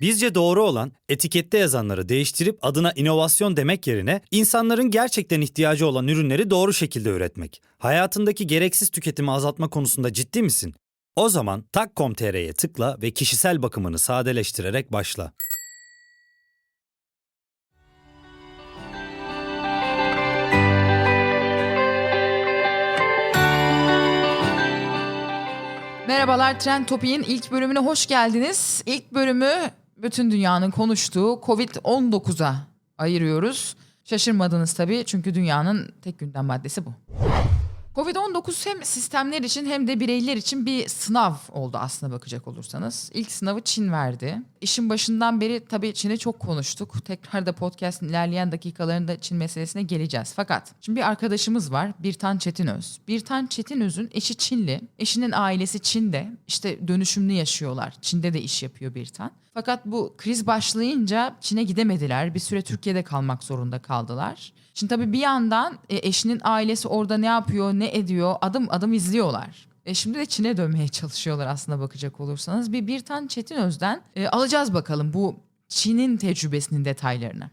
Bizce doğru olan etikette yazanları değiştirip adına inovasyon demek yerine insanların gerçekten ihtiyacı olan ürünleri doğru şekilde üretmek. Hayatındaki gereksiz tüketimi azaltma konusunda ciddi misin? O zaman tak.com.tr'ye tıkla ve kişisel bakımını sadeleştirerek başla. Merhabalar Trend Topik'in ilk bölümüne hoş geldiniz. İlk bölümü bütün dünyanın konuştuğu Covid-19'a ayırıyoruz. Şaşırmadınız tabii çünkü dünyanın tek gündem maddesi bu. Covid-19 hem sistemler için hem de bireyler için bir sınav oldu aslına bakacak olursanız. İlk sınavı Çin verdi. İşin başından beri tabii Çin'i çok konuştuk. Tekrar da podcast'ın ilerleyen dakikalarında Çin meselesine geleceğiz. Fakat şimdi bir arkadaşımız var Birtan Çetinöz. Birtan Çetinöz'ün eşi Çinli. Eşinin ailesi Çin'de. İşte dönüşümlü yaşıyorlar. Çin'de de iş yapıyor Birtan. Fakat bu kriz başlayınca Çin'e gidemediler. Bir süre Türkiye'de kalmak zorunda kaldılar. Şimdi tabii bir yandan e, eşinin ailesi orada ne yapıyor, ne ediyor adım adım izliyorlar. E şimdi de Çin'e dönmeye çalışıyorlar aslında bakacak olursanız. Bir Birtan Çetinöz'den e, alacağız bakalım bu Çin'in tecrübesinin detaylarını.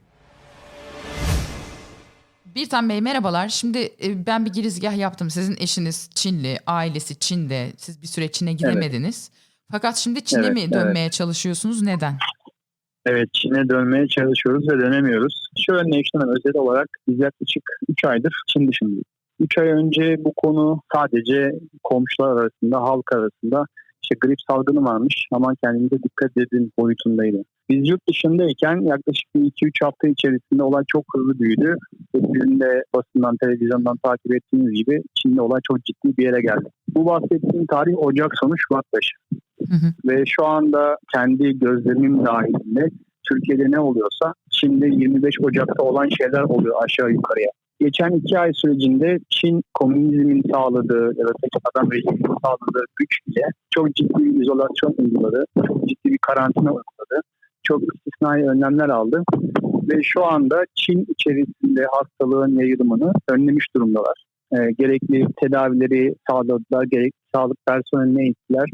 Birtan Bey merhabalar. Şimdi e, ben bir girizgah yaptım. Sizin eşiniz Çinli, ailesi Çin'de. Siz bir süre Çin'e gidemediniz. Fakat şimdi Çin'e Evet, mi evet. dönmeye çalışıyorsunuz? Neden? Evet Çin'e dönmeye çalışıyoruz ve dönemiyoruz. Şöyle Nation'ın özel olarak biz yaklaşık 3 aydır Çin dışındayız. 3 ay önce bu konu sadece komşular arasında, halk arasında işte grip salgını varmış aman kendinize dikkat edin boyutundaydı. Biz yurt dışındayken yaklaşık 2-3 hafta içerisinde olay çok hızlı büyüdü. Sizin de basından, televizyondan takip ettiğiniz gibi Çin'de olay çok ciddi bir yere geldi. Bu bahsettiğim tarih Ocak sonu Şubat başı. Hı hı. Ve şu anda kendi gözlemim dahilinde Türkiye'de ne oluyorsa Çin'de 25 Ocak'ta olan şeyler oluyor aşağı yukarıya. Geçen iki ay sürecinde Çin komünizmin sağladığı ya da tek adam rejiminin sağladığı güç ile çok ciddi bir izolasyon uyguladı. Çok ciddi bir karantina uyguladı. Çok istisnai önlemler aldı. Ve şu anda Çin içerisinde hastalığın yayılımını önlemiş durumdalar. Ee, gerekli tedavileri sağladılar, gerekli sağlık personeline eğittiler.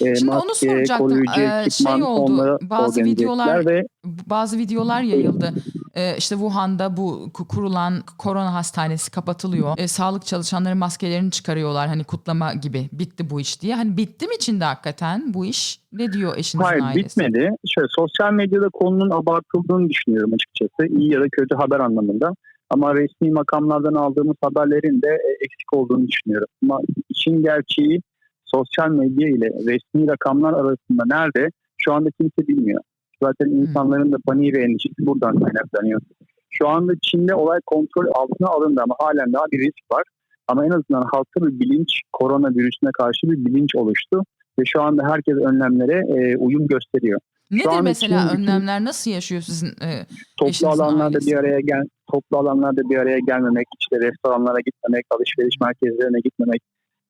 Ee, Şimdi onu maske, soracaktım. koruyucu Ee, şey oldu, bazı videolar- ve bazı videolar yayıldı. Ee, işte Wuhan'da bu ku- kurulan korona hastanesi kapatılıyor. Ee, sağlık çalışanları maskelerini çıkarıyorlar hani kutlama gibi. Bitti bu iş diye. Hani bitti mi Çin'de hakikaten bu iş? Ne diyor eşinizin Hayır ailesi? bitmedi. Şöyle sosyal medyada konunun abartıldığını düşünüyorum açıkçası. İyi ya da kötü haber anlamında. Ama resmi makamlardan aldığımız haberlerin de e, eksik olduğunu düşünüyorum. Ama işin gerçeği sosyal medya ile resmi rakamlar arasında nerede şu anda kimse bilmiyor. Zaten insanların da paniği ve endişesi buradan kaynaklanıyor. Şu anda Çin'de olay kontrol altına alındı ama halen daha bir risk var. Ama en azından halkta bir bilinç, koronavirüsüne karşı bir bilinç oluştu. Ve şu anda herkes önlemlere e, uyum gösteriyor. Nedir mesela Çin bütün- önlemler nasıl yaşıyor sizin e, Toplu alanlarda ailesi. bir araya gel toplu alanlarda bir araya gelmemek, işte restoranlara gitmemek, alışveriş merkezlerine gitmemek,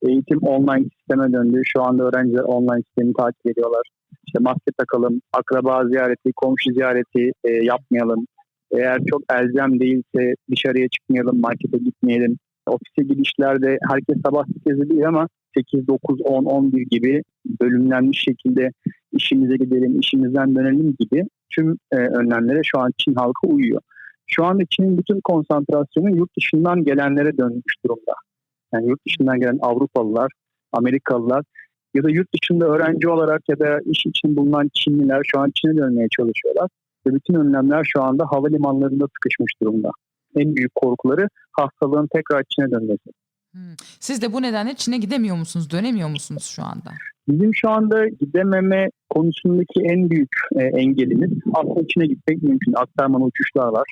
eğitim online sisteme döndü. Şu anda öğrenciler online sistemi takip ediyorlar. İşte maske takalım, akraba ziyareti, komşu ziyareti e, yapmayalım. Eğer çok elzem değilse dışarıya çıkmayalım, markete gitmeyelim. Ofise gidişlerde herkes sabah 8'de değil ama 8, 9, 10, 11 gibi bölümlenmiş şekilde işimize gidelim, işimizden dönelim gibi tüm e, önlemlere şu an Çin halkı uyuyor. Şu anda Çin'in bütün konsantrasyonu yurt dışından gelenlere dönmüş durumda. Yani yurt dışından gelen Avrupalılar, Amerikalılar ya da yurt dışında öğrenci olarak ya da iş için bulunan Çinliler şu an Çin'e dönmeye çalışıyorlar. Ve bütün önlemler şu anda havalimanlarında sıkışmış durumda. En büyük korkuları hastalığın tekrar Çin'e dönmesi. hmm, siz de bu nedenle Çin'e gidemiyor musunuz? Dönemiyor musunuz şu anda? Bizim şu anda gidememe konusundaki en büyük e, engelimiz aslında Çin'e gitmek mümkün. Aktarmalı uçuşlar var.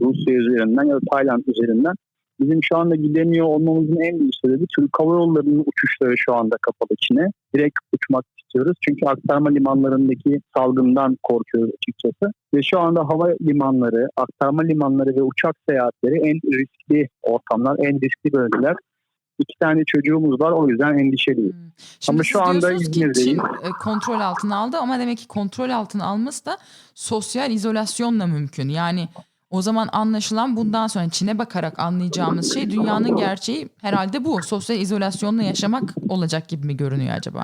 Rusya üzerinden ya da Tayland üzerinden. Bizim şu anda gidemiyor olmamızın en büyük sebebi Türk Hava Yolları'nın uçuşları şu anda kapalı Çin'e. Direkt uçmak istiyoruz. Çünkü aktarma limanlarındaki salgından korkuyoruz açıkçası. Ve şu anda hava limanları, aktarma limanları ve uçak seyahatleri en riskli ortamlar, en riskli bölgeler. İki tane çocuğumuz var o yüzden endişeliyiz. Hmm. Şimdi Ama şu anda İzmir'deyiz. Çin e, kontrol altına aldı ama demek ki kontrol altına alması da sosyal izolasyonla mümkün. Yani o zaman anlaşılan bundan sonra Çin'e bakarak anlayacağımız şey dünyanın gerçeği herhalde bu. Sosyal izolasyonla yaşamak olacak gibi mi görünüyor acaba?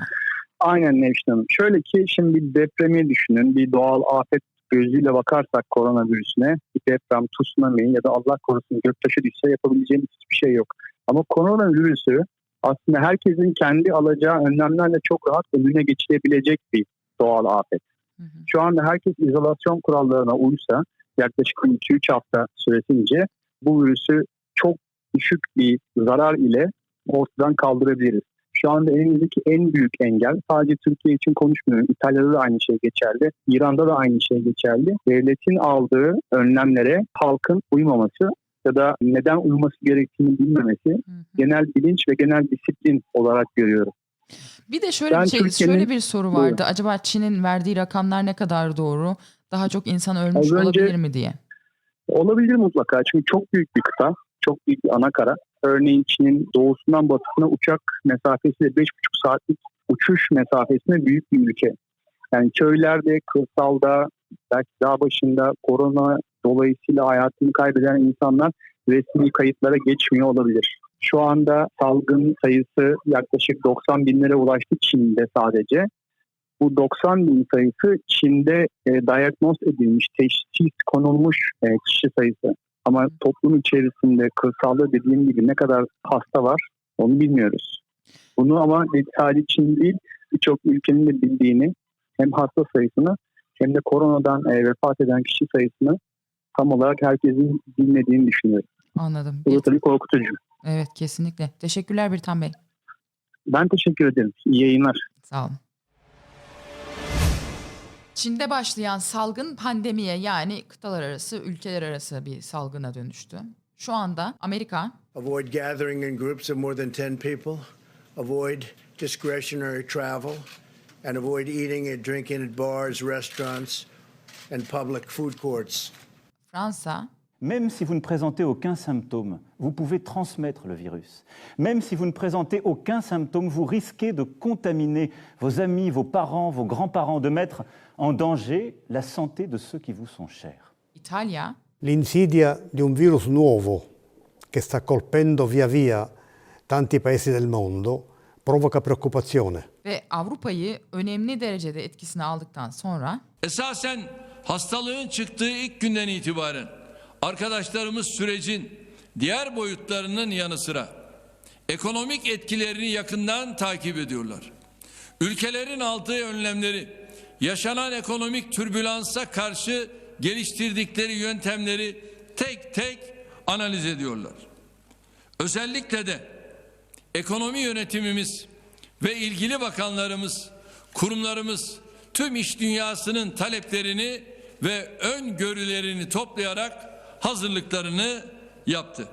Aynen Nevşin Hanım. Şöyle ki şimdi bir depremi düşünün. Bir doğal afet gözüyle bakarsak koronavirüsüne bir deprem, tsunami ya da Allah korusun göktaşı düşse yapabileceğimiz hiçbir şey yok. Ama koronavirüsü aslında herkesin kendi alacağı önlemlerle çok rahat önüne geçilebilecek bir doğal afet. Hı hı. Şu anda herkes izolasyon kurallarına uysa yaklaşık 2-3 hafta süresince bu virüsü çok düşük bir zarar ile ortadan kaldırabiliriz. Şu anda elimizdeki en büyük engel sadece Türkiye için konuşmuyorum. İtalya'da da aynı şey geçerli. İran'da da aynı şey geçerli. Devletin aldığı önlemlere halkın uymaması ya da neden uyması gerektiğini bilmemesi Hı hı. genel bilinç ve genel disiplin olarak görüyorum. Bir de şöyle Ben bir şey, şöyle bir soru vardı. Acaba Çin'in verdiği rakamlar ne kadar doğru? Daha çok insan ölmüş Az önce- olabilir mi diye. Olabilir mutlaka çünkü çok büyük bir kıta, çok büyük bir ana kara. Örneğin Çin'in doğusundan batısına uçak mesafesi de 5,5 saatlik uçuş mesafesine büyük bir ülke. Yani köylerde, kırsalda, belki dağ başında korona dolayısıyla hayatını kaybeden insanlar resmi kayıtlara geçmiyor olabilir. Şu anda salgın sayısı yaklaşık 90 binlere ulaştı Çin'de sadece. Bu 90 bin sayısı Çin'de e, diagnoz edilmiş, teşhis konulmuş e, kişi sayısı. Ama toplum içerisinde, kırsalda dediğim gibi ne kadar hasta var onu bilmiyoruz. Bunu ama sadece Çin değil birçok ülkenin de bildiğini hem hasta sayısını hem de koronadan e, vefat eden kişi sayısını tam olarak herkesin bilmediğini düşünüyorum. Anladım. Bu tabii korkutucu. Evet kesinlikle. Teşekkürler Birtan Bey. Ben teşekkür ederim. İyi yayınlar. Sağ olun. Çin'de başlayan salgın pandemiye yani kıtalar arası, ülkeler arası bir salgına dönüştü. Şu anda Amerika, Avoid gathering in groups of more than 10 people. Avoid discretionary travel. And avoid eating and drinking at bars, restaurants, and public food courts. Fransa, Même si vous ne présentez aucun symptôme, vous pouvez transmettre le virus. Même si vous ne présentez aucun symptôme, vous risquez de contaminer vos amis, vos parents, vos grands-parents, de mettre en danger la santé de ceux qui vous sont chers. L'insidia di un virus nuovo che sta colpendo via via tanti paesi del mondo provoca preoccupazione. ve Avrupa'yı önemli derecede etkisine aldıktan sonra Esasen hastalığın çıktığı ilk günden itibaren arkadaşlarımız sürecin diğer boyutlarının yanı sıra ekonomik etkilerini yakından takip ediyorlar. Ülkelerin aldığı önlemleri, yaşanan ekonomik türbülansa karşı geliştirdikleri yöntemleri tek tek analiz ediyorlar. Özellikle de ekonomi yönetimimiz ve ilgili bakanlarımız, kurumlarımız tüm iş dünyasının taleplerini ve öngörülerini toplayarak hazırlıklarını yaptı.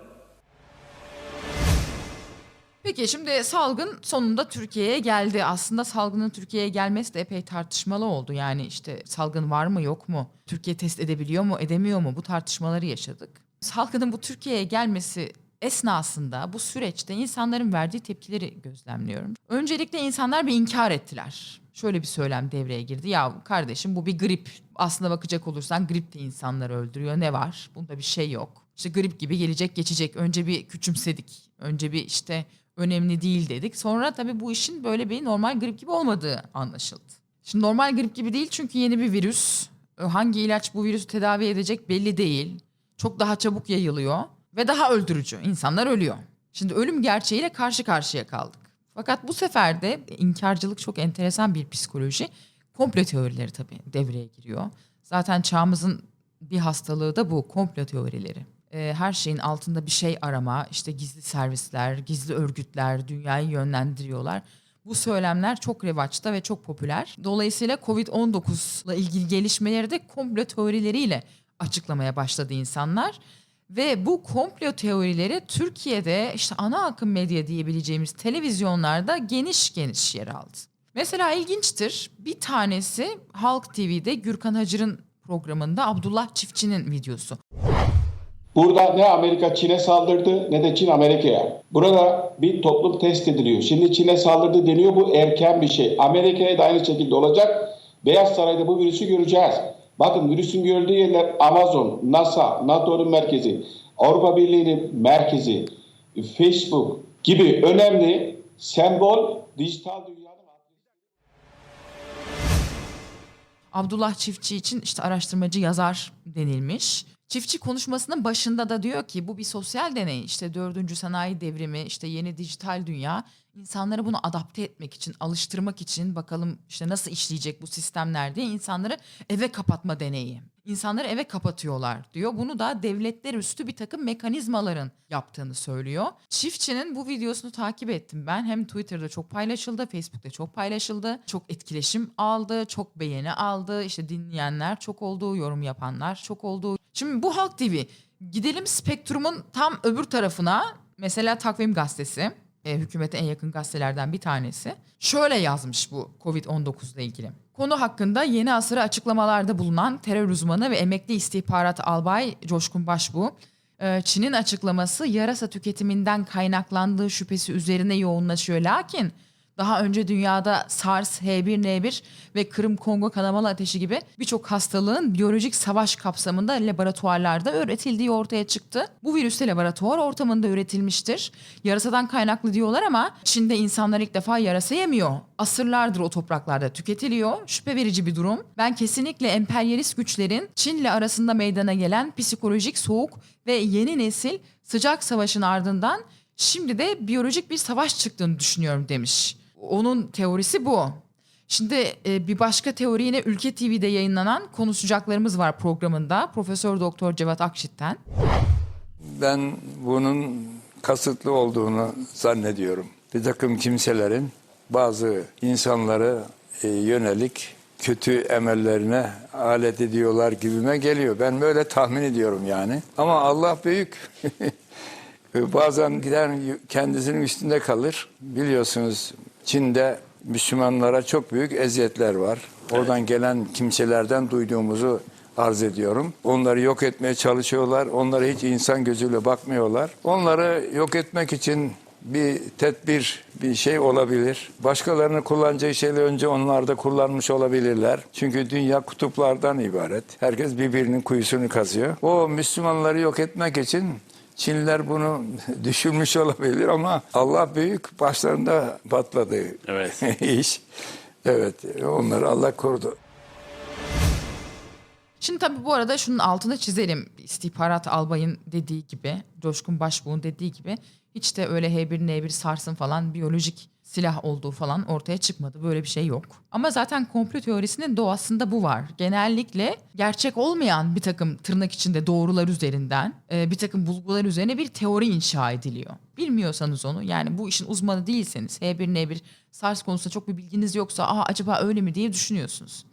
Peki şimdi salgın sonunda Türkiye'ye geldi. Aslında salgının Türkiye'ye gelmesi de epey tartışmalı oldu. Yani işte salgın var mı yok mu? Türkiye test edebiliyor mu edemiyor mu? Bu tartışmaları yaşadık. Salgının bu Türkiye'ye gelmesi esnasında bu süreçte insanların verdiği tepkileri gözlemliyorum. Öncelikle insanlar bir inkar ettiler. Şöyle bir söylem devreye girdi. Ya kardeşim bu bir grip. Aslına bakacak olursan grip de insanları öldürüyor. Ne var? Bunda bir şey yok. İşte grip gibi gelecek geçecek. Önce bir küçümsedik. Önce bir işte önemli değil dedik. Sonra tabii bu işin böyle bir normal grip gibi olmadığı anlaşıldı. Şimdi normal grip gibi değil çünkü yeni bir virüs. Hangi ilaç bu virüsü tedavi edecek belli değil. Çok daha çabuk yayılıyor ve daha öldürücü. İnsanlar ölüyor. Şimdi ölüm gerçeğiyle karşı karşıya kaldık. Fakat bu sefer de inkarcılık çok enteresan bir psikoloji. Komplo teorileri tabii devreye giriyor. Zaten çağımızın bir hastalığı da bu komplo teorileri. Ee, her şeyin altında bir şey arama, işte gizli servisler, gizli örgütler dünyayı yönlendiriyorlar. Bu söylemler çok revaçta ve çok popüler. Dolayısıyla Covid-19 ile ilgili gelişmeleri de komplo teorileriyle açıklamaya başladı insanlar. Ve bu komplo teorileri Türkiye'de işte ana akım medya diyebileceğimiz televizyonlarda geniş geniş yer aldı. Mesela ilginçtir bir tanesi Halk TV'de Gürkan Hacır'ın programında Abdullah Çiftçi'nin videosu. Burada ne Amerika Çin'e saldırdı ne de Çin Amerika'ya. Burada bir toplum test ediliyor. Şimdi Çin'e saldırdı deniyor bu erken bir şey. Amerika'ya da aynı şekilde olacak. Beyaz Saray'da bu virüsü göreceğiz. Bakın virüsün görüldüğü yerler Amazon, NASA, NATO'nun merkezi, Avrupa Birliği'nin merkezi, Facebook gibi önemli sembol dijital dünyanın Abdullah Çiftçi için işte araştırmacı yazar denilmiş. Çiftçi konuşmasının başında da diyor ki bu bir sosyal deney. İşte dördüncü sanayi devrimi, işte yeni dijital dünya. İnsanları bunu adapte etmek için, alıştırmak için bakalım işte nasıl işleyecek bu sistemler diye insanları eve kapatma deneyi. İnsanları eve kapatıyorlar diyor. Bunu da devletler üstü bir takım mekanizmaların yaptığını söylüyor. Çiftçinin bu videosunu takip ettim ben. Hem Twitter'da çok paylaşıldı, Facebook'ta çok paylaşıldı. Çok etkileşim aldı, çok beğeni aldı. İşte dinleyenler çok oldu, yorum yapanlar çok oldu. Şimdi bu Halk TV gidelim spektrumun tam öbür tarafına. Mesela Takvim Gazetesi e, hükümete en yakın gazetelerden bir tanesi. Şöyle yazmış bu Covid-19 ile ilgili. Konu hakkında yeni asıra açıklamalarda bulunan terör uzmanı ve emekli istihbarat albay Coşkun Başbuğ, e, Çin'in açıklaması yarasa tüketiminden kaynaklandığı şüphesi üzerine yoğunlaşıyor. Lakin daha önce dünyada SARS, H1N1 ve Kırım-Kongo kanamalı ateşi gibi birçok hastalığın biyolojik savaş kapsamında laboratuvarlarda üretildiği ortaya çıktı. Bu virüs de laboratuvar ortamında üretilmiştir. Yarasadan kaynaklı diyorlar ama Çin'de insanlar ilk defa yarasa yemiyor. Asırlardır o topraklarda tüketiliyor. Şüphe verici bir durum. Ben kesinlikle emperyalist güçlerin Çin'le arasında meydana gelen psikolojik soğuk ve yeni nesil sıcak savaşın ardından şimdi de biyolojik bir savaş çıktığını düşünüyorum demiş. Onun teorisi bu. Şimdi e, bir başka teori yine Ülke TV'de yayınlanan konuşacaklarımız var programında. Profesör Doktor Cevat Akşit'ten. Ben bunun kasıtlı olduğunu zannediyorum. Bir takım kimselerin bazı insanları e, yönelik kötü emellerine alet ediyorlar gibime geliyor. Ben böyle tahmin ediyorum yani. Ama Allah büyük. Bazen gider kendisinin üstünde kalır. Biliyorsunuz Çin'de Müslümanlara çok büyük eziyetler var. Oradan gelen kimselerden duyduğumuzu arz ediyorum. Onları yok etmeye çalışıyorlar. Onlara hiç insan gözüyle bakmıyorlar. Onları yok etmek için bir tedbir, bir şey olabilir. Başkalarının kullanacağı şeyleri önce onlar da kullanmış olabilirler. Çünkü dünya kutuplardan ibaret. Herkes birbirinin kuyusunu kazıyor. O Müslümanları yok etmek için Çinliler bunu düşünmüş olabilir ama Allah büyük başlarında patladı Evet. iş. Evet onları Allah korudu. Şimdi tabii bu arada şunun altını çizelim. İstihbarat albayın dediği gibi, Coşkun Başbuğ'un dediği gibi hiç de öyle H1N1 sarsın falan biyolojik silah olduğu falan ortaya çıkmadı. Böyle bir şey yok. Ama zaten komplo teorisinin doğasında bu var. Genellikle gerçek olmayan bir takım tırnak içinde doğrular üzerinden e, bir takım bulgular üzerine bir teori inşa ediliyor. Bilmiyorsanız onu yani bu işin uzmanı değilseniz H1N1 SARS konusunda çok bir bilginiz yoksa Aa, acaba öyle mi diye düşünüyorsunuz.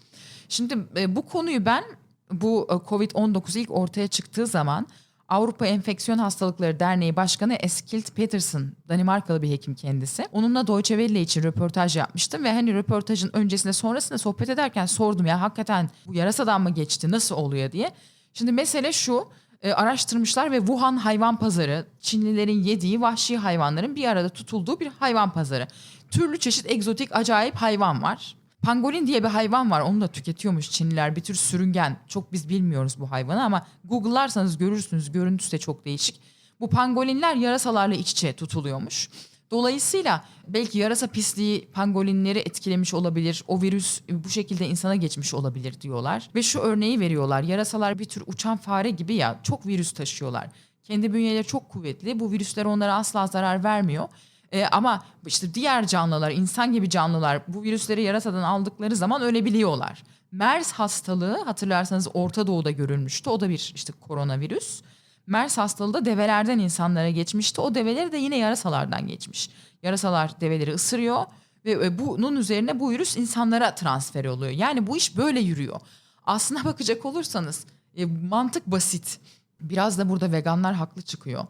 Şimdi e, bu konuyu ben bu e, Covid-19 ilk ortaya çıktığı zaman Avrupa Enfeksiyon Hastalıkları Derneği Başkanı Eskild Peterson, Danimarkalı bir hekim kendisi. Onunla Deutsche Welle için röportaj yapmıştım ve hani röportajın öncesinde sonrasında sohbet ederken sordum ya hakikaten bu yarasadan mı geçti nasıl oluyor diye. Şimdi mesele şu e, araştırmışlar ve Wuhan hayvan pazarı Çinlilerin yediği vahşi hayvanların bir arada tutulduğu bir hayvan pazarı. Türlü çeşit egzotik acayip hayvan var. Pangolin diye bir hayvan var. Onu da tüketiyormuş Çinliler. Bir tür sürüngen. Çok biz bilmiyoruz bu hayvanı ama Google'larsanız görürsünüz. Görüntüsü de çok değişik. Bu pangolinler yarasalarla iç içe tutuluyormuş. Dolayısıyla belki yarasa pisliği pangolinleri etkilemiş olabilir. O virüs bu şekilde insana geçmiş olabilir diyorlar. Ve şu örneği veriyorlar. Yarasalar bir tür uçan fare gibi ya çok virüs taşıyorlar. Kendi bünyeleri çok kuvvetli. Bu virüsler onlara asla zarar vermiyor. Ee, ama işte diğer canlılar, insan gibi canlılar bu virüsleri yarasadan aldıkları zaman ölebiliyorlar. MERS hastalığı hatırlarsanız Orta Doğu'da görülmüştü. O da bir işte koronavirüs. MERS hastalığı da develerden insanlara geçmişti. O develeri de yine yarasalardan geçmiş. Yarasalar develeri ısırıyor ve e, bunun üzerine bu virüs insanlara transfer oluyor. Yani bu iş böyle yürüyor. Aslına bakacak olursanız e, mantık basit. Biraz da burada veganlar haklı çıkıyor.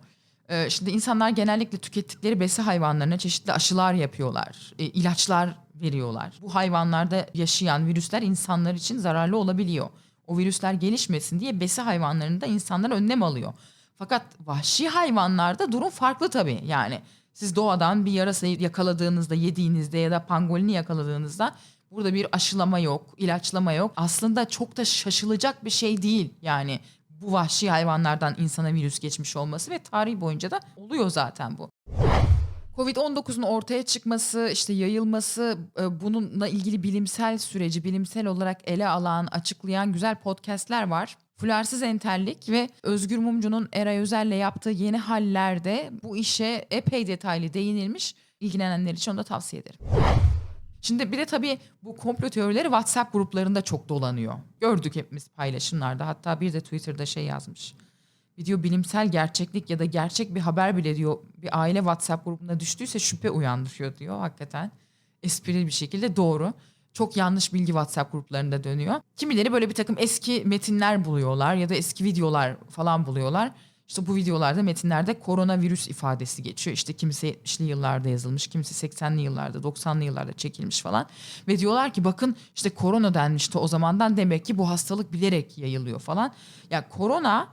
Ee, Şimdi insanlar genellikle tükettikleri besi hayvanlarına çeşitli aşılar yapıyorlar, e, ilaçlar veriyorlar. Bu hayvanlarda yaşayan virüsler insanlar için zararlı olabiliyor. O virüsler gelişmesin diye besi hayvanlarında insanlar önlem alıyor. Fakat vahşi hayvanlarda durum farklı tabii. Yani siz doğadan bir yarasayı yakaladığınızda, yediğinizde ya da pangolini yakaladığınızda burada bir aşılama yok, ilaçlama yok. Aslında çok da şaşılacak bir şey değil. Yani bu vahşi hayvanlardan insana virüs geçmiş olması ve tarih boyunca da oluyor zaten bu. Covid-19'un ortaya çıkması, işte yayılması, e, bununla ilgili bilimsel süreci bilimsel olarak ele alan, açıklayan güzel podcastler var. Fularsız Entellik ve Özgür Mumcu'nun Eray Özel'le yaptığı yeni hallerde bu işe epey detaylı değinilmiş. İlgilenenler için onu da tavsiye ederim. Şimdi bir de tabii bu komplo teorileri WhatsApp gruplarında çok dolanıyor. Gördük hepimiz paylaşımlarda. Hatta bir de Twitter'da şey yazmış. Video bilimsel gerçeklik ya da gerçek bir haber bile diyor bir aile WhatsApp grubuna düştüyse şüphe uyandırıyor diyor hakikaten. Esprili bir şekilde doğru. Çok yanlış bilgi WhatsApp gruplarında dönüyor. Kimileri böyle bir takım eski metinler buluyorlar ya da eski videolar falan buluyorlar. İşte bu videolarda metinlerde koronavirüs ifadesi geçiyor. İşte kimisi 70'li yıllarda yazılmış, kimisi 80'li yıllarda, 90'lı yıllarda çekilmiş falan. Ve diyorlar ki bakın işte korona denmişti o zamandan demek ki bu hastalık bilerek yayılıyor falan. Ya korona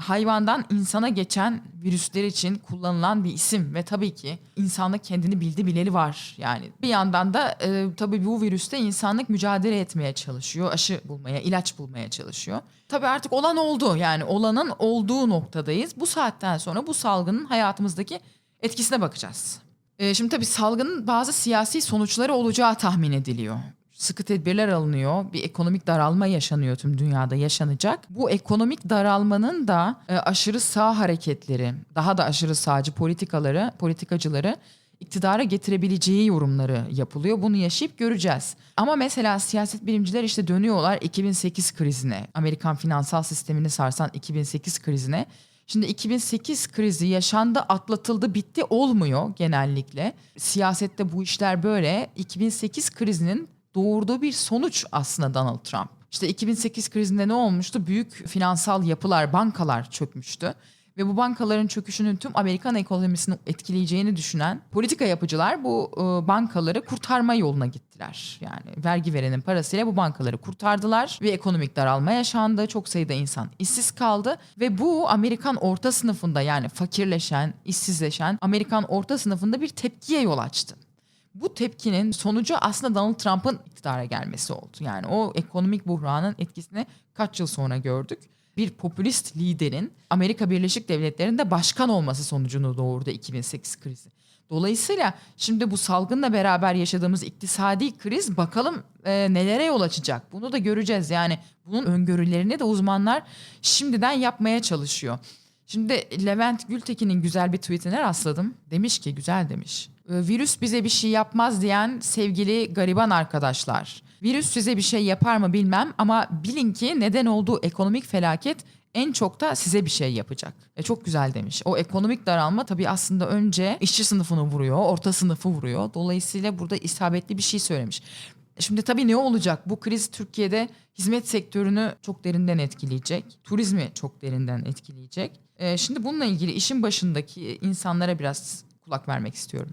hayvandan insana geçen virüsler için kullanılan bir isim ve tabii ki insanlık kendini bildi bileli var. Yani bir yandan da e, tabii bu virüste insanlık mücadele etmeye çalışıyor, aşı bulmaya, ilaç bulmaya çalışıyor. Tabii artık olan oldu yani olanın olduğu noktadayız. Bu saatten sonra bu salgının hayatımızdaki etkisine bakacağız. E, şimdi tabii salgının bazı siyasi sonuçları olacağı tahmin ediliyor sıkı tedbirler alınıyor. Bir ekonomik daralma yaşanıyor tüm dünyada yaşanacak. Bu ekonomik daralmanın da e, aşırı sağ hareketleri, daha da aşırı sağcı politikaları, politikacıları iktidara getirebileceği yorumları yapılıyor. Bunu yaşayıp göreceğiz. Ama mesela siyaset bilimciler işte dönüyorlar 2008 krizine. Amerikan finansal sistemini sarsan 2008 krizine. Şimdi 2008 krizi yaşandı, atlatıldı, bitti olmuyor genellikle. Siyasette bu işler böyle. 2008 krizinin doğurduğu bir sonuç aslında Donald Trump. İşte 2008 krizinde ne olmuştu? Büyük finansal yapılar, bankalar çökmüştü. Ve bu bankaların çöküşünün tüm Amerikan ekonomisini etkileyeceğini düşünen politika yapıcılar bu e, bankaları kurtarma yoluna gittiler. Yani vergi verenin parasıyla bu bankaları kurtardılar ve ekonomik daralma yaşandı. Çok sayıda insan işsiz kaldı ve bu Amerikan orta sınıfında yani fakirleşen, işsizleşen Amerikan orta sınıfında bir tepkiye yol açtı. Bu tepkinin sonucu aslında Donald Trump'ın iktidara gelmesi oldu. Yani o ekonomik buhranın etkisini kaç yıl sonra gördük. Bir popülist liderin Amerika Birleşik Devletleri'nde başkan olması sonucunu doğurdu 2008 krizi. Dolayısıyla şimdi bu salgınla beraber yaşadığımız iktisadi kriz bakalım e, nelere yol açacak. Bunu da göreceğiz. Yani bunun öngörülerini de uzmanlar şimdiden yapmaya çalışıyor. Şimdi Levent Gültekin'in güzel bir tweetine rastladım. Demiş ki güzel demiş. "E, Virüs bize bir şey yapmaz diyen sevgili gariban arkadaşlar. Virüs size bir şey yapar mı bilmem ama bilin ki neden olduğu ekonomik felaket en çok da size bir şey yapacak. E çok güzel demiş. O ekonomik daralma tabii aslında önce işçi sınıfını vuruyor, orta sınıfı vuruyor. Dolayısıyla burada isabetli bir şey söylemiş. Şimdi tabii ne olacak? Bu kriz Türkiye'de hizmet sektörünü çok derinden etkileyecek. Turizmi çok derinden etkileyecek. Ee, şimdi bununla ilgili işin başındaki insanlara biraz kulak vermek istiyorum.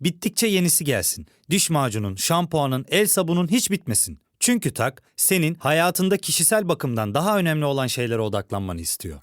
bittikçe yenisi gelsin. Diş macunun, şampuanın, el sabunun hiç bitmesin. Çünkü Tak, senin hayatında kişisel bakımdan daha önemli olan şeylere odaklanmanı istiyor.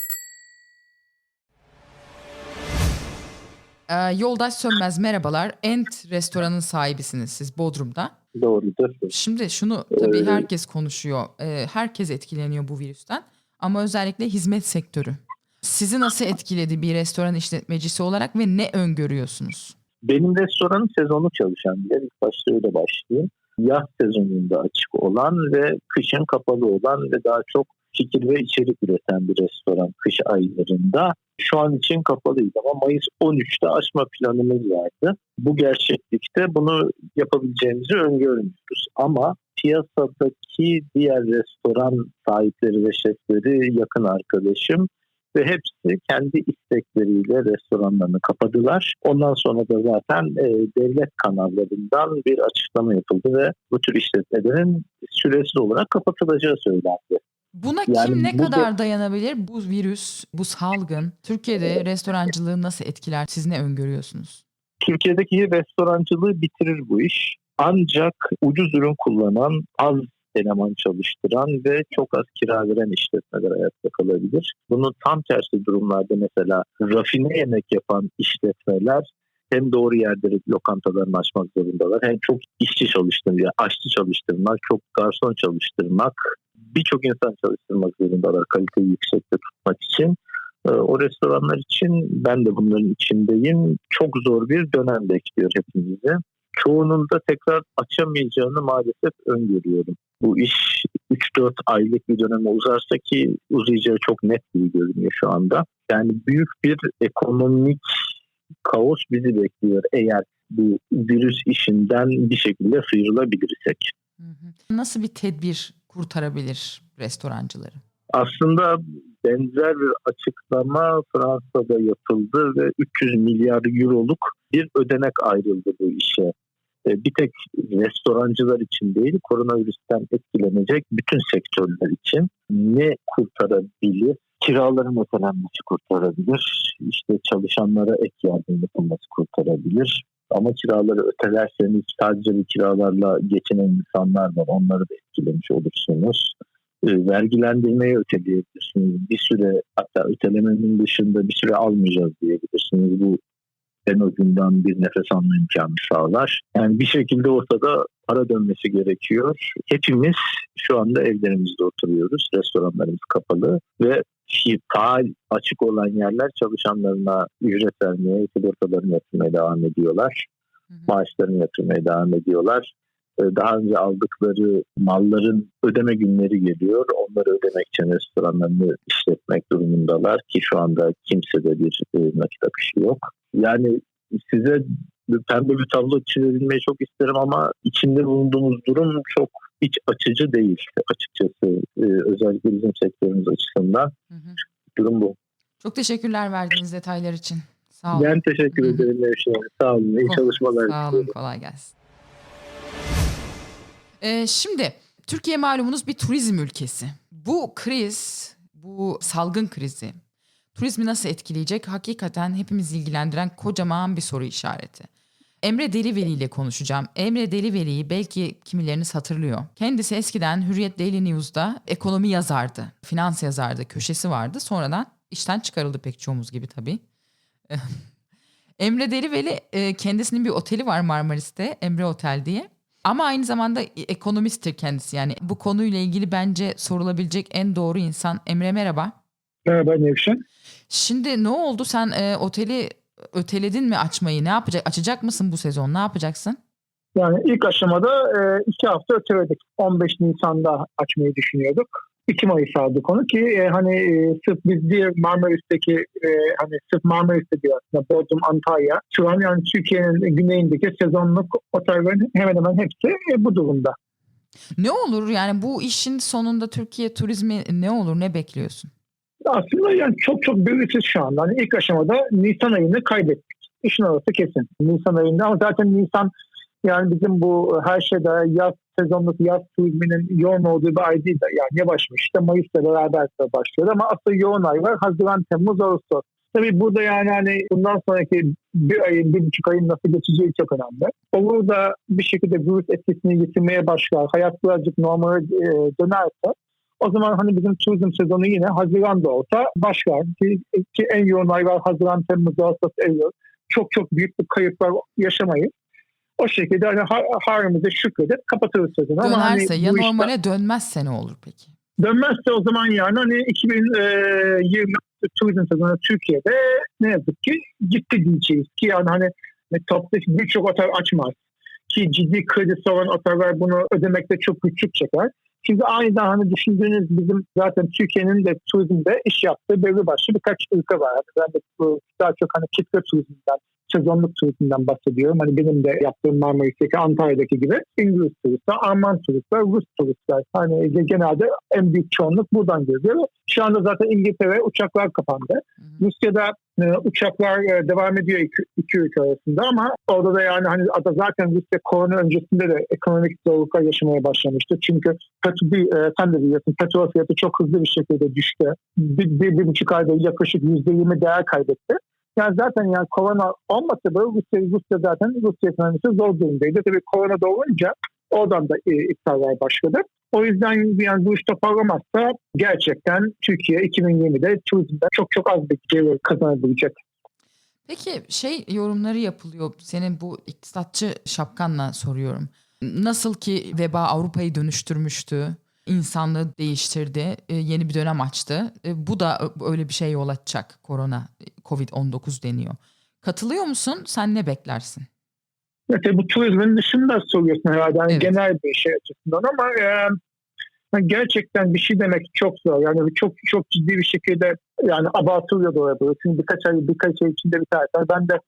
Ee, Yoldaş Sönmez merhabalar. Ent restoranın sahibisiniz siz Bodrum'da. Doğrudur. Şimdi şunu tabii herkes konuşuyor. Ee, herkes etkileniyor bu virüsten. Ama özellikle hizmet sektörü. Sizi nasıl etkiledi bir restoran işletmecisi olarak ve ne öngörüyorsunuz? Benim restoranım sezonlu çalışan bir yer. İlk başta öyle başlıyor. yaz sezonunda açık olan ve kışın kapalı olan ve daha çok fikir ve içerik üreten bir restoran kış aylarında. Şu an için kapalıydı ama Mayıs 13'te açma planımız vardı. Bu gerçeklikte bunu yapabileceğimizi öngörmüyoruz. Ama piyasadaki diğer restoran sahipleri ve şefleri yakın arkadaşım ve hepsi kendi istekleriyle restoranlarını kapadılar. Ondan sonra da zaten e, devlet kanallarından bir açıklama yapıldı ve bu tür işletmelerin süresiz olarak kapatılacağı söylendi. Buna Yani kim ne bu da- kadar dayanabilir? Bu virüs, bu salgın Türkiye'de restorancılığı nasıl etkiler? Siz ne öngörüyorsunuz? Türkiye'deki restorancılığı bitirir bu iş. Ancak ucuz ürün kullanan, az eleman çalıştıran ve çok az kira veren işletmeler ayakta kalabilir. Bunun tam tersi durumlarda mesela rafine yemek yapan işletmeler hem doğru yerde lokantalarını açmak zorundalar hem çok işçi çalıştırmak, yani aşçı çalıştırmak, çok garson çalıştırmak, birçok insan çalıştırmak zorundalar kaliteyi yüksekte tutmak için. Ee, O restoranlar için ben de bunların içindeyim. Çok zor bir dönem bekliyor hepimizi. Çoğunun da tekrar açamayacağını maalesef öngörüyorum. Bu iş 3-4 aylık bir döneme uzarsa ki uzayacağı çok net gibi görünüyor şu anda. Yani büyük bir ekonomik kaos bizi bekliyor eğer bu virüs işinden bir şekilde sıyrılabilirsek. Nasıl bir tedbir kurtarabilir restorancıları? Aslında benzer bir açıklama Fransa'da yapıldı ve 300 milyar euroluk bir ödenek ayrıldı bu işe. E, Bir tek restorancılar için değil, koronavirüsten etkilenecek bütün sektörler için ne kurtarabilir? Kiraların ötelenmesi kurtarabilir. İşte çalışanlara ek yardım yapılması kurtarabilir. Ama kiraları ötelerseniz sadece bir kiralarla geçinen insanlar var. Onları da etkilemiş olursunuz e, vergilendirmeyi öteleyebilirsiniz. Bir süre hatta ötelemenin dışında bir süre almayacağız diyebilirsiniz. Bu en azından bir nefes alma imkanı sağlar. Yani bir şekilde ortada para dönmesi gerekiyor. Hepimiz şu anda evlerimizde oturuyoruz. Restoranlarımız kapalı ve faal açık olan yerler çalışanlarına ücret vermeye, sigortalarını yatırmaya devam ediyorlar. Hı hı. Maaşlarını yatırmaya devam ediyorlar. Ee, Daha önce aldıkları malların ödeme günleri geliyor. Onları ödemek için restoranlarını işletmek durumundalar ki şu anda kimsede bir e, nakit akışı yok. Yani size pembe bir tablo çizebilmeyi çok isterim ama içinde bulunduğumuz durum çok iç açıcı değil açıkçası. Ee, özellikle bizim sektörümüz açısından Hı hı. durum bu. Çok teşekkürler verdiğiniz detaylar için. Sağ olun. Ben teşekkür Hı hı. ederim Nevşin. Sağ olun. İyi Kol- çalışmalar. Sağ olun, kolay gelsin. Ee, şimdi Türkiye malumunuz bir turizm ülkesi. Bu kriz, bu salgın krizi turizmi nasıl etkileyecek? Hakikaten hepimizi ilgilendiren kocaman bir soru işareti. Emre Deliveli ile konuşacağım. Emre Deliveli'yi belki kimileriniz hatırlıyor. Kendisi eskiden Hürriyet Daily News'da ekonomi yazardı. Finans yazardı, köşesi vardı. Sonradan işten çıkarıldı pek çoğumuz gibi tabii. Emre Deliveli e, kendisinin bir oteli var Marmaris'te. Emre Otel diye. Ama aynı zamanda ekonomisttir kendisi. Yani bu konuyla ilgili bence sorulabilecek en doğru insan. Emre merhaba. Merhaba Nevşin. Şimdi ne oldu? Sen e, oteli öteledin mi açmayı? Ne yapacak? Açacak mısın bu sezon? Ne yapacaksın? Yani ilk aşamada e, iki hafta öteledik. 15 Nisan'da açmayı düşünüyorduk. 2 Mayıs aldık onu ki e, hani e, sırf biz diğer Marmaris'teki e, hani sırf Marmaris'te değil aslında Bodrum, Antalya şu an yani Türkiye'nin güneyindeki sezonluk otellerin hemen hemen hepsi e, bu durumda. Ne olur yani bu işin sonunda Türkiye turizmi ne olur? Ne bekliyorsun? Aslında yani çok çok belirsiz şu anda. Hani ilk aşamada Nisan ayını kaybettik. İşin orası kesin. Nisan ayında ama zaten Nisan yani bizim bu her şeyde yaz sezonluk yaz turizminin yoğun olduğu bir ay değil de yani yavaşmış. İşte Mayıs'ta beraber başlıyor ama asıl yoğun ay var. Haziran, Temmuz, Ağustos. Tabii burada yani hani bundan sonraki bir ayın, bir buçuk ayın nasıl geçeceği çok önemli. Olur da bir şekilde virüs etkisini yitirmeye başlar, hayat birazcık normale dönerse o zaman hani bizim turizm sezonu yine Haziran'da olsa başlar. Ki, ki en yoğun aylar Haziran, Temmuz, Ağustos, Eylül. Çok çok büyük bir kayıplar yaşamayız. O şekilde hani har- harimize şükredip kapatırız sezonu. Ama hani Dönerse ya işte- normale dönmezse ne olur peki? Dönmezse o zaman yani hani 2020 turizm sezonu Türkiye'de ne yazık ki gitti diyeceğiz ki yani hani toplu birçok otel açmaz. ki ciddi kredisi olan oteller bunu ödemekte çok güçlük çeker. Şimdi aniden hani düşündüğünüz bizim zaten Türkiye'nin de turizmde iş yaptığı belli başlı birkaç ülke var. Yani ben de daha çok hani kitle turizmden, sezonluk turizmden bahsediyorum. Hani benim de yaptığım Marmaris'teki Antalya'daki gibi İngiliz turistler, Alman turistler, Rus turistler. Hani genelde en büyük çoğunluk buradan geliyor. Şu anda zaten İngiltere uçaklar kapandı. Rusya'da e, uçaklar e, devam ediyor iki, iki ülke arasında ama orada da yani hani ada zaten Rusya korona öncesinde de ekonomik zorluklar yaşamaya başlamıştı. Çünkü petrol, e, sen de biliyorsun petrol fiyatı çok hızlı bir şekilde düştü. Bir, bir, bir buçuk ayda yaklaşık yüzde yirmi değer kaybetti. Yani zaten yani korona olmasa da Rusya, Rusya zaten Rusya ekonomisi zor durumdaydı. Tabii korona da olunca oradan da e, iptaller başladı. O yüzden yani bu iş toparlamazsa gerçekten Türkiye 2020'de turizmden çok çok az bir gelir kazanabilecek. Peki şey yorumları yapılıyor. Senin bu iktisatçı şapkanla soruyorum. Nasıl ki veba Avrupa'yı dönüştürmüştü, insanlığı değiştirdi, e, yeni bir dönem açtı. E, Bu da öyle bir şey yol açacak korona, Covid-19 deniyor. Katılıyor musun? Sen ne beklersin? Ya tabii bu turizmin dışında soruyorsun herhalde. Yani Evet. genel bir şey açısından ama e, yani gerçekten bir şey demek çok zor. Yani çok çok ciddi bir şekilde yani abartılıyor da olabilir. Çünkü birkaç ay birkaç ay içinde bir tane. Ben de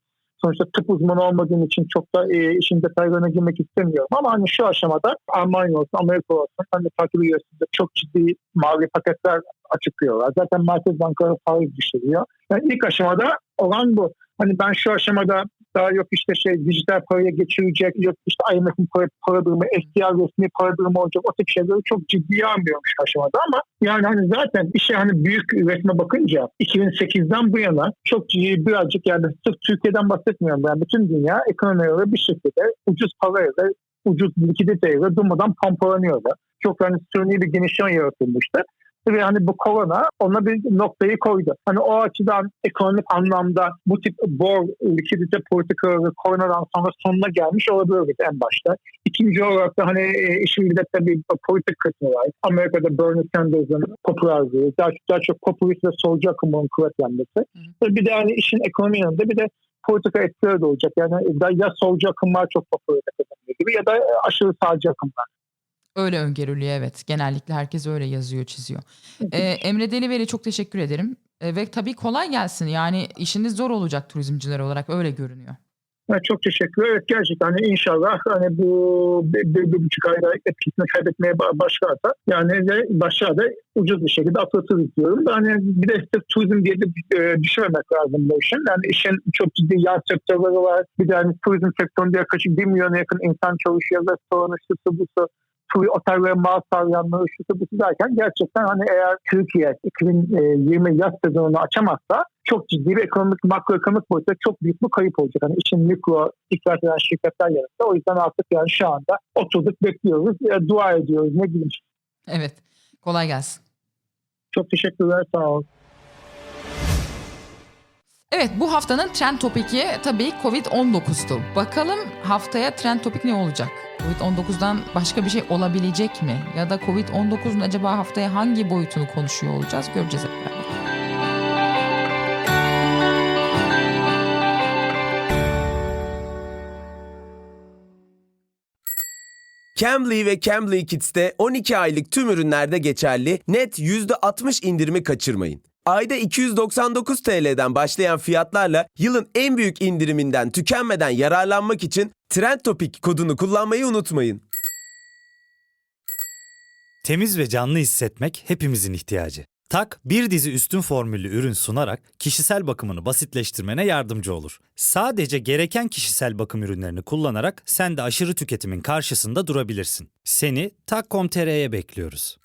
sonuçta tıp uzmanı olmadığım için çok da e, işin detaylarına girmek istemiyorum. Ama hani şu aşamada Almanya olsun, Amerika olsun hani takip üyesinde çok ciddi mali paketler açıklıyorlar. Zaten Merkez Bankaları faiz düşürüyor. Yani ilk aşamada olan bu. Hani ben şu aşamada daha yok işte şey dijital paraya geçirecek, yok işte IMF'in para, para durumu, FDR resmi para durumu olacak. O tip şeyleri çok ciddiye almıyorum şu aşamada ama yani hani zaten işe hani büyük resme bakınca 2008'den bu yana çok ciddi birazcık yani sırf Türkiye'den bahsetmiyorum. Yani bütün dünya ekonomileri bir şekilde ucuz parayla, ucuz likiditeyle durmadan pompalanıyordu. Çok hani suni bir genişleme yaratılmıştı. Ve hani bu korona ona bir noktayı koydu. Hani o açıdan ekonomik anlamda bu tip bor likidite politikaları koronadan sonra sonuna gelmiş olabilir en başta. İkinci olarak da hani e, işin bir de tabii politik kısmı var. Amerika'da Bernie Sanders'ın popülerliği, daha, daha çok popülist ve solcu akımın kuvvetlenmesi. Ve Bir de hani işin ekonomi yanında bir de politika etkileri de olacak. Yani ya solcu akımlar çok popüler gibi ya da aşırı sağcı akımlar. Öyle öngörülüyor evet. Genellikle herkes öyle yazıyor, çiziyor. Ee, Emre Deliveri çok teşekkür ederim. Ee, ve tabii kolay gelsin. Yani işiniz zor olacak turizmciler olarak öyle görünüyor. Evet, çok teşekkür Evet gerçekten hani inşallah hani bu bir, bir, bir buçuk ayda etkisini kaybetmeye ba- başlarsa yani de başlar da ucuz bir şekilde atlatırız diyorum. Da hani bir de sırf turizm diye de e, düşünmemek lazım bu işin. Yani işin çok ciddi yan sektörleri var. Bir de hani turizm sektöründe yaklaşık 1 milyona yakın insan çalışıyor. Restoranı, şusu, busu, tur otel ve mal saryanları şusu busu derken gerçekten hani eğer Türkiye 2020 yaz sezonunu açamazsa çok ciddi bir ekonomik makroekonomik boyutta çok büyük bir kayıp olacak. Hani işin mikro ihraç eden şirketler yanında. O yüzden artık yani şu anda oturduk bekliyoruz. E, dua ediyoruz ne bileyim. Evet. Kolay gelsin. Çok teşekkürler sağ olun. Evet bu haftanın trend topiki tabii Covid-19'tu. Bakalım haftaya trend topik ne olacak? Covid-19'dan başka bir şey olabilecek mi? Ya da Covid-19'un acaba haftaya hangi boyutunu konuşuyor olacağız? Göreceğiz hep beraber. Cambly ve Cambly Kids'te 12 aylık tüm ürünlerde geçerli net %60 indirimi kaçırmayın. Ayda 299 TL'den başlayan fiyatlarla yılın en büyük indiriminden tükenmeden yararlanmak için Trend Topic kodunu kullanmayı unutmayın. Temiz ve canlı hissetmek hepimizin ihtiyacı. Tak bir dizi üstün formüllü ürün sunarak kişisel bakımını basitleştirmene yardımcı olur. Sadece gereken kişisel bakım ürünlerini kullanarak sen de aşırı tüketimin karşısında durabilirsin. Seni Tak.com.tr'ye bekliyoruz.